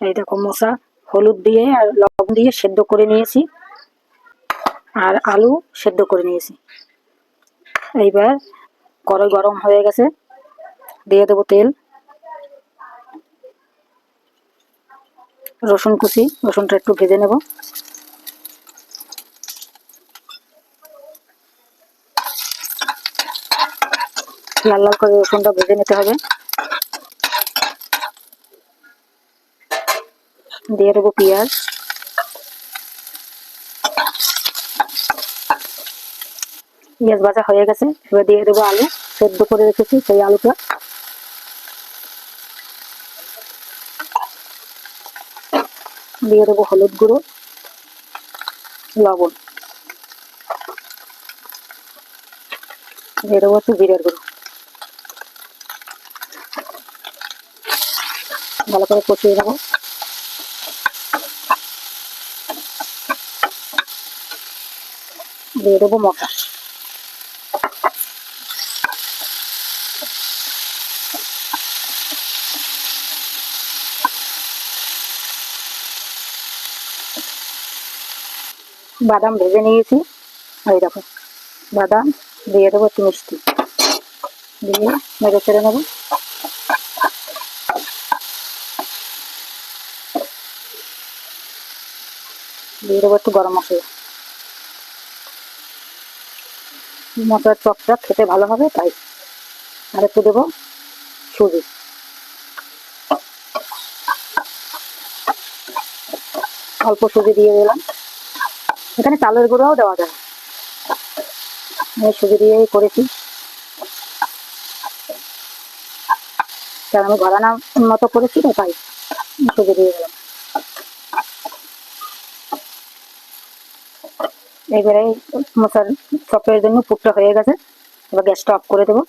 এই দেখো মশা, হলুদ দিয়ে আর লবণ দিয়ে সেদ্ধ করে নিয়েছি। আর আলু সেদ্ধ করে নিয়েছি। এইবার কড়াই গরম হয়ে গেছে, দিয়ে দেবো তেল, রসুন কুচি, রসুনটা একটু ভেজে নেব। লাল লাল করে রসুনটা ভেজে নিতে হবে। দিয়ে দেবো পেঁয়াজ। পেঁয়াজ ভাজা হয়ে গেছে, এবার দিয়ে দেবো আলু। সেদ্ধ করে রেখেছি সেই আলুটা। দিয়ে দেবো হলুদ গুঁড়ো, লবণ। দিয়ে দেবো একটু জিরের গুঁড়ো। ভালো করে কষিয়ে দেবো দিয়ে দেবো মশলা বাদাম ভেজে নিয়েছি এই দেখো বাদাম দিয়ে দেবো একটু মিষ্টি দিয়ে মেরে ছেড়ে নেব দিয়ে দেবো একটু গরম মশলা মশলার চপটা খেতে ভালো হবে, তাই আর একটু দেবো সুজি। অল্প সুজি দিয়ে দিলাম। এখানে চালের গুঁড়াও দেওয়া যায়। আমি সুজি দিয়েই করেছি। কারণ আমি ঘরানা মতো করেছি তো, তাই সুজি দিয়ে দিলাম। এবারে মশার চপের জন্য পুরটা হয়ে গেছে। এবার গ্যাসটা অফ করে দেবো।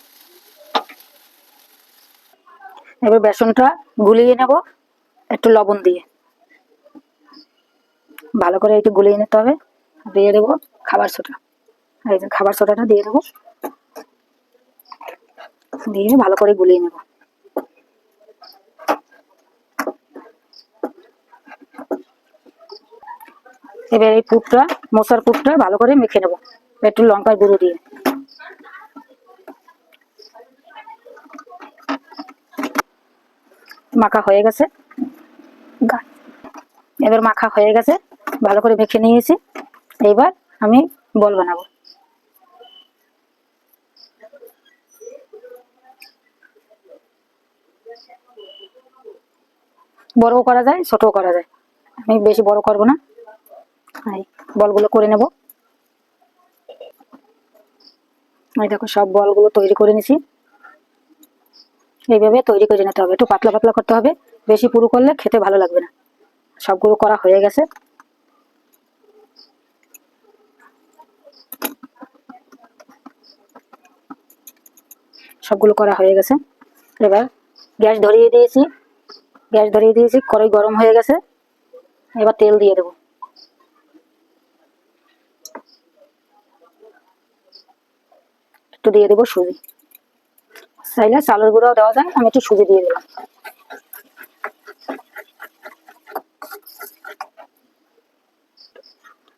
এবার বেসনটা গুলিয়ে নেব, একটু লবণ দিয়ে। ভালো করে একটু গুলিয়ে নিতে হবে। দিয়ে দেবো খাবার সোটা এই খাবার সোটাটা দিয়ে দেবো। দিয়ে ভালো করে গুলিয়ে নেব। এবার এই পুরটা মশার পুরটা ভালো করে মেখে নেব। একটু লঙ্কার গুঁড়ো দিয়ে। মাখা হয়ে গেছে। এবার মাখা হয়ে গেছে, ভালো করে মেখে নিয়েছি। এবার আমি বল বানাবো। বড়ও করা যায়, ছোটও করা যায়। আমি বেশি বড় করব না। এই বলগুলো করে নেব। এই দেখো, সব বলগুলো তৈরি করে নিছি। এইভাবে তৈরি করে নিতে হবে। একটু পাতলা পাতলা করতে হবে। বেশি পুরু করলে খেতে ভালো লাগবে না। সবগুলো করা হয়ে গেছে। সবগুলো করা হয়ে গেছে। এবার গ্যাস ধরিয়ে দিয়েছি। গ্যাস ধরিয়ে দিয়েছি। কড়াই গরম হয়ে গেছে। এবার তেল দিয়ে দেবো। একটু দিয়ে দেবো সুজি। চাইলে চালের গুঁড়াও দেওয়া যায়, আমি একটু সুজি দিয়ে দিলাম।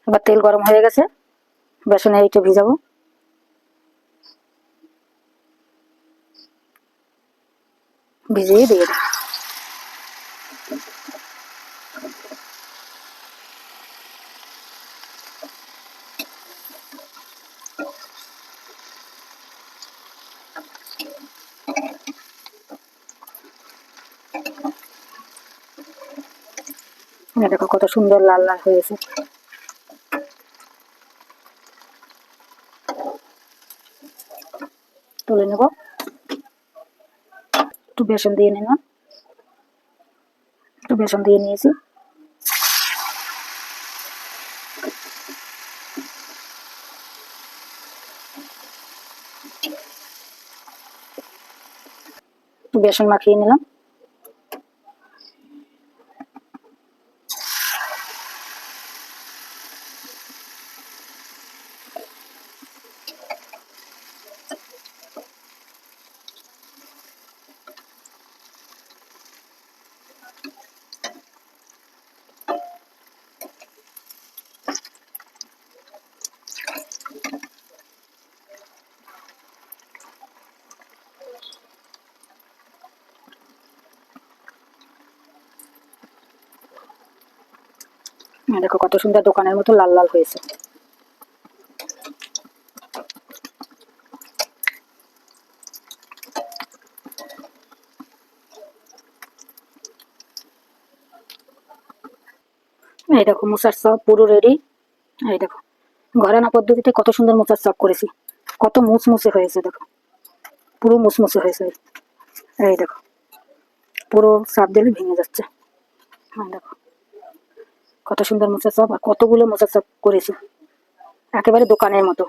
এবার তেল গরম হয়ে গেছে, বেসনে এইটা ভিজাবো। ভিজিয়ে দিয়ে দেবো দেখো কত সুন্দর লাল লাল হয়েছে। তুলে নেব। একটু বেসন দিয়ে নিলাম। একটু বেসন দিয়ে নিয়েছি। বেসন মাখিয়ে নিলাম। দেখো কত সুন্দর দোকানের মতো লাল লাল হয়েছে। এই দেখো মোচার চপ পুরো রেডি এই দেখো ঘরানা পদ্ধতিতে কত সুন্দর মোচার চপ করেছি। কত মুচমুচে হয়েছে দেখো, পুরো মুচমুচে হয়েছে। এই দেখো, পুরো চাপ দিলে ভেঙে যাচ্ছে। হ্যাঁ দেখো কত সুন্দর মোসাসব চপ আর কতগুলো মোসাসব চপ করেছি। একেবারে দোকানের মতো।